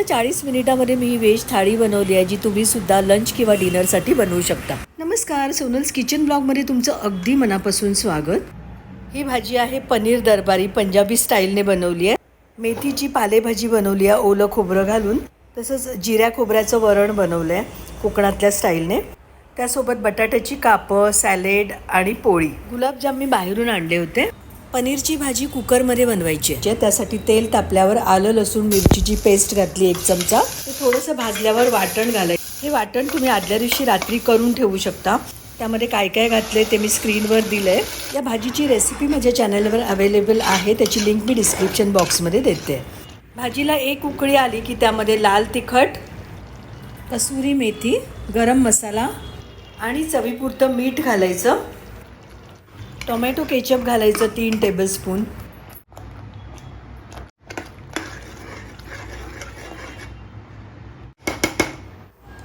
फक्त चाळीस मिनिटामध्ये मी ही व्हेज थाळी बनवली आहे जी तुम्ही सुद्धा लंच किंवा डिनरसाठी बनवू शकता. नमस्कार सोनल्स किचन ब्लॉगमध्ये तुमचं अगदी मनापासून स्वागत. ही भाजी आहे पनीर दरबारी पंजाबी स्टाईलने बनवली आहे. मेथीची पालेभाजी बनवली आहे ओलं खोबरं घालून. तसंच जिऱ्या खोबऱ्याचं वरण बनवलं आहे कोकणातल्या स्टाईलने. त्यासोबत बटाट्याची कापं सॅलेड आणि पोळी. गुलाबजाम मी बाहेरून आणले होते. पनीरची भाजी कुकरमध्ये बनवायची आहे. त्यासाठी तेल तापल्यावर आलं लसूण मिरचीची पेस्ट घातली एक चमचा. ते थोडंसं भाजल्यावर वाटण घालायचं. हे वाटण तुम्ही आदल्या दिवशी रात्री करून ठेवू शकता. त्यामध्ये काय काय घातले ते मी स्क्रीनवर दिलं आहे या भाजीची रेसिपी माझ्या चॅनलवर अवेलेबल आहे. त्याची लिंक मी डिस्क्रिप्शन बॉक्समध्ये देते. भाजीला एक उकळी आली की त्यामध्ये लाल तिखट कसुरी मेथी गरम मसाला आणि चवीपुरतं मीठ घालायचं. टोमॅटो केचप घालायचं तीन टेबलस्पून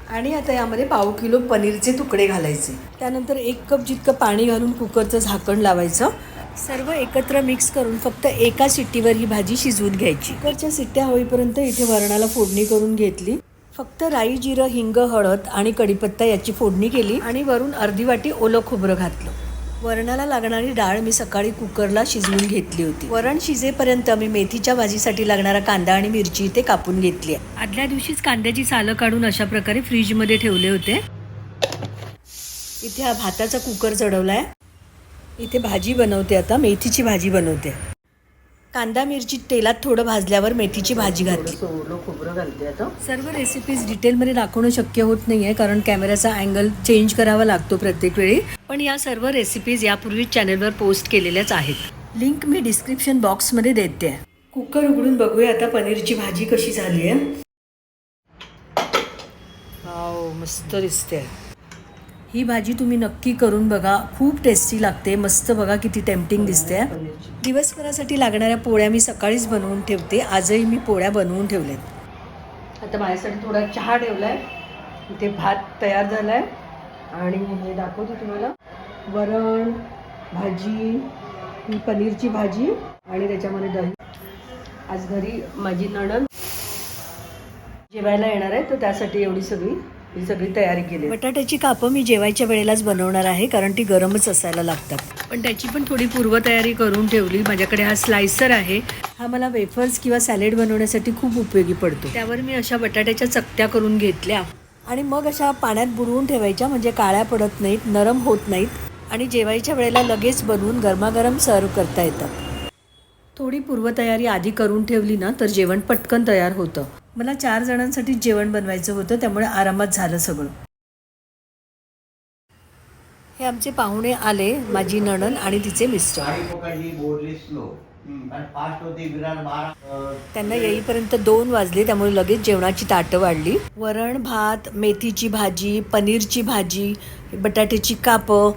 आणि आता यामध्ये पाव किलो पनीरचे तुकडे घालायचे. त्यानंतर एक कप जितकं पाणी घालून कुकरचं झाकण लावायचं. सर्व एकत्र मिक्स करून फक्त एका सिट्टीवर ही भाजी शिजवून घ्यायची. कुकरच्या सिट्ट्या होईपर्यंत इथे वरणाला फोडणी करून घेतली. फक्त राई जिरं हिंग हळद आणि कढीपत्ता याची फोडणी केली आणि वरून अर्धी वाटी ओलं खोबरं घातलं. वरणाला लागणारी डाळ मी सकाळी कुकरला शिजवून घेतली होती. वरण शिजेपर्यंत मी मेथीच्या भाजीसाठी लागणारा कांदा आणि मिरची इथे कापून घेतली आहे. आदल्या दिवशीच कांद्याची सालं काढून अशा प्रकारे फ्रीजमध्ये ठेवले होते. इथे हा भाताचा कुकर चढवलाय इथे भाजी बनवते आता मेथीची भाजी बनवते. कांदा मिरची तेलात थोडं भाजल्यावर मेथीची भाजी घातली. खोबरं घालते आता. सर्व रेसिपीज डिटेलमध्ये दाखवणं शक्य होत नाही आहे कारण कॅमेऱ्याचा अँगल चेंज करावा लागतो प्रत्येक वेळी. पण या सर्व रेसिपीज यापूर्वीच चॅनलवर पोस्ट केलेल्याच आहेत. लिंक मी डिस्क्रिप्शन बॉक्समध्ये देते. कुकर उघडून बघूया आता पनीरची भाजी कशी झाली आहे. मस्त दिसते. ही भाजी तुम्ही नक्की करून बघा. खूप टेस्टी लागते. मस्त बघा किती टेम्पटिंग दिसते. दिवसभरासाठी लागणाऱ्या पोळ्या मी सकाळीच बनवून ठेवते. आजही मी पोळ्या बनवून ठेवल्यात. आता माझ्यासाठी थोडा चहा ठेवलाय. इथे भात तयार झालाय. आणि हे दाखवते तुम्हाला. वरण भाजी ही पनीरची भाजी आणि त्याच्यामध्ये दही. आज घरी माझी नणन जेवायला येणार आहे तर त्यासाठी एवढी सगळी ही सगळी तयारी केली. बटाट्याची कापं मी जेवायच्या वेळेलाच बनवणार आहे कारण ती गरमच असायला लागतात. पण त्याची पण थोडी पूर्वतयारी करून ठेवली. माझ्याकडे हा स्लायसर आहे. हा मला वेफर्स किंवा सॅलेड बनवण्यासाठी खूप उपयोगी पडतो. त्यावर मी अशा बटाट्याच्या चकत्या करून घेतल्या. आणि मग अशा पाण्यात बुडवून ठेवायच्या म्हणजे काळ्या पडत नाहीत नरम होत नाहीत. आणि जेवायच्या वेळेला लगेच बनवून गरमागरम सर्व करता येतात थोडी पूर्वतयारी आधी करून ठेवली ना तर जेवण पटकन तयार होतं. मला चार जणांसाठी जेवण बनवायचं होतं त्यामुळे आरामात झालं सगळं. हे आमचे पाहुणे आले माझी नणन आणि तिचे मिस्टर. त्यांना येईपर्यंत दोन वाजले त्यामुळे लगेच जेवणाची ताटं वाढली. वरण भात मेथीची भाजी पनीरची भाजी बटाट्याची कापं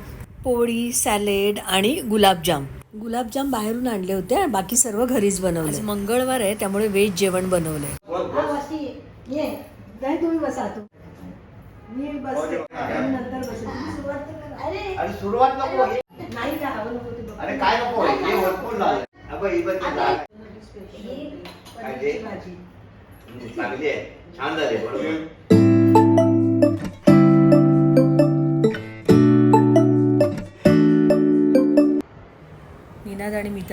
पोळी सॅलेड आणि गुलाबजाम. गुलाबजाम बाहेरून आणले होते आणि बाकी सर्व घरीच बनवले. मंगळवार आहे त्यामुळे व्हेज जेवण बनवलंय. नाही तुम्ही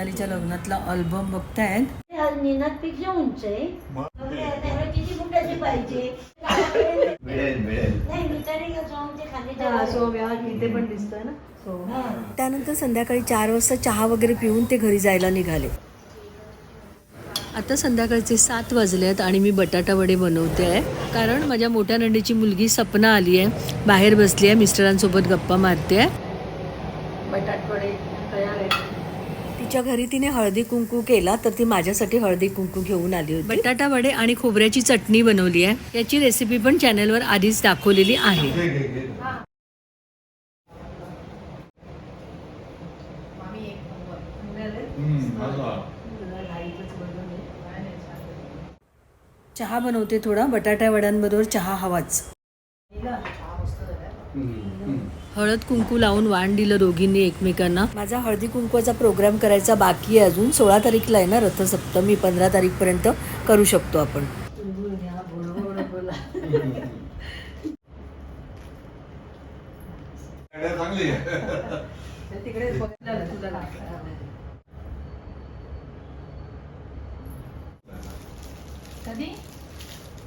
मितालीच्या लग्नातला अल्बम बघतायत. निनादपेक्षा उंच आहे त्यामुळे किती फुटाची पाहिजे. मिळेल मिळेल. नाही मिठाने जाऊन ते खाली इथे पण दिसतोय ना? त्यानंतर संध्याकाळी चार वाजता चहा वगैरे पिऊन ते घरी जायला निघाले. आता संध्याकाळचे सात वाजले आहेत आणि मी बटाटा वडे बनवते आहे. कारण माझ्या मोठ्या नंडीची मुलगी सपना आली आहे. बाहेर बसली आहे मिस्टरांसोबत गप्पा मारते आहे. बटाट वडे तयार आहे तिच्या घरी तिने हळदी कुंकू केला तर ती माझ्यासाठी हळदी कुंकू घेऊन आली होती. बटाटा वडे आणि खोबऱ्याची चटणी बनवली आहे. याची रेसिपी पण चॅनलवर आधीच दाखवलेली आहे. चहा बनवते थोडा बटाट्या वड्यांबरोबर चहा हवाच. हळद कुंकू लावून वाण दिलं दोघींनी एकमेकांना. माझा हळदी कुंकूचा प्रोग्राम करायचा बाकी आहे अजून. सोळा तारीखला आहे ना रथसप्तमी. पंधरा तारीखपर्यंत करू शकतो आपण.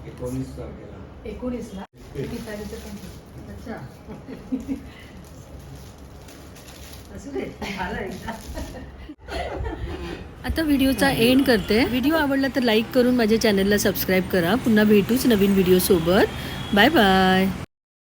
एकोणीस तारखेला. एकोणीस ला आता व्हिडिओचा एंड करते. व्हिडिओ आवडला तर लाईक करून माझ्या चॅनलला सबस्क्राईब करा. पुन्हा भेटूच नवीन व्हिडिओ सोबत. Bye bye